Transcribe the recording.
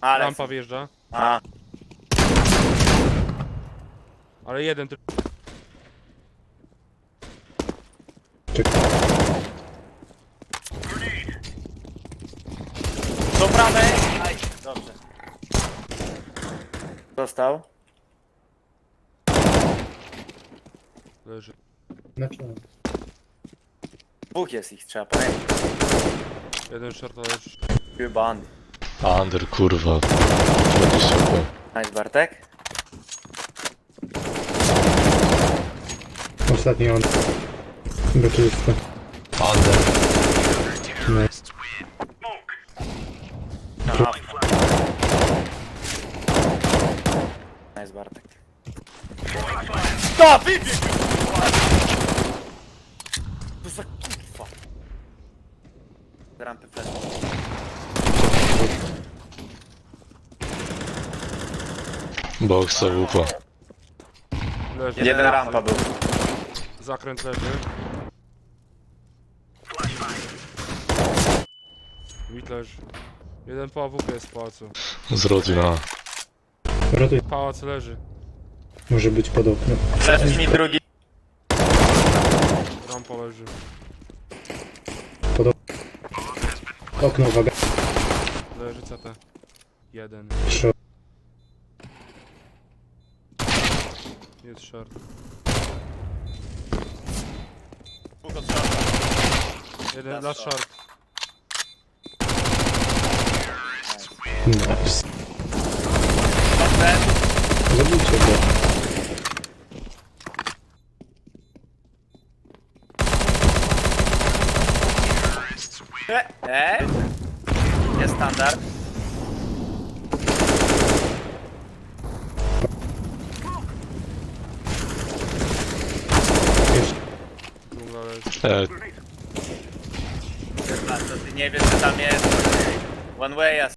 Ale... Rampa wjeżdża. A, Ale jeden tylko. do prawej! Aj, dobrze. Dostał. Leży. Znaczy, Dwóch jest ich, trzeba pamiętać. Jeden short leży. Chyba Andy. Under, kurwa. Będzie super. Nice, Bartek. ostatni on. Chyba czysto. Under. No. Aha. Nice, Bartek. Stop! Wybiegł! To za kurwa. Z Rampy flash. Boxa, łupa. Leży. Jeden rampa był. Zakręt leży. Wit leży. Jeden po AWP jest w pałacu. Z rodzina. Rotuj. Pałac leży. Może być pod oknem. Flash mi drugi. Rampa leży. Okno, uwaga. Leży CT. Jeden. Trzy. Jest short. Dwóch od shorta. Jeden Last last short. short. Nice. Dobrze. Zabijcie go. E, e? Jest standard. Dżungla leży. E, A to ty nie wiesz, że tam jest one way,